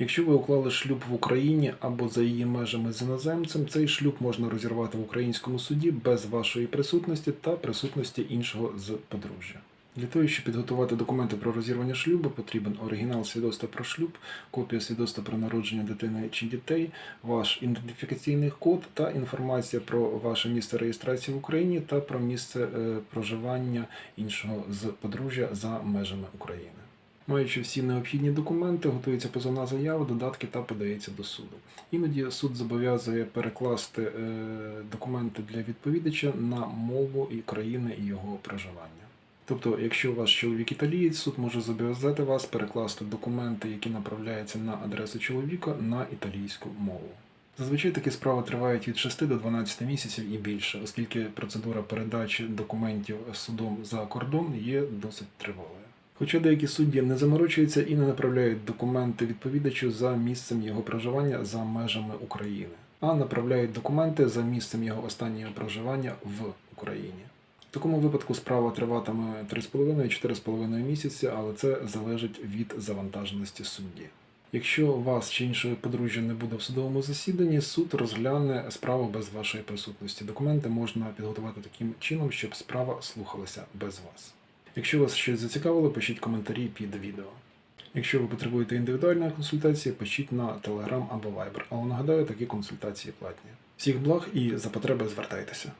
Якщо ви уклали шлюб в Україні або за її межами з іноземцем, цей шлюб можна розірвати в українському суді без вашої присутності та присутності іншого з подружжя. Для того, щоб підготувати документи про розірвання шлюбу, потрібен оригінал свідоцтва про шлюб, копія свідоцтва про народження дитини чи дітей, ваш ідентифікаційний код та інформація про ваше місце реєстрації в Україні та про місце е, проживання іншого з подружжя за межами України. Маючи всі необхідні документи, готується позовна заява, додатки та подається до суду. Іноді суд зобов'язує перекласти е, документи для відповідача на мову і країни і його проживання. Тобто, якщо ваш чоловік італієць, суд може зобов'язати вас перекласти документи, які направляються на адресу чоловіка, на італійську мову. Зазвичай такі справи тривають від 6 до 12 місяців і більше, оскільки процедура передачі документів судом за кордон є досить тривалою. Хоча деякі судді не заморочуються і не направляють документи відповідачу за місцем його проживання за межами України, а направляють документи за місцем його останнього проживання в Україні. В такому випадку справа триватиме 3,5-4,5 місяці, але це залежить від завантаженості судді. Якщо вас чи іншого подружжя не буде в судовому засіданні, суд розгляне справу без вашої присутності. Документи можна підготувати таким чином, щоб справа слухалася без вас. Якщо вас щось зацікавило, пишіть коментарі під відео. Якщо ви потребуєте індивідуальної консультації, пишіть на Telegram або Viber, але нагадаю, такі консультації платні. Всіх благ і за потреби звертайтеся.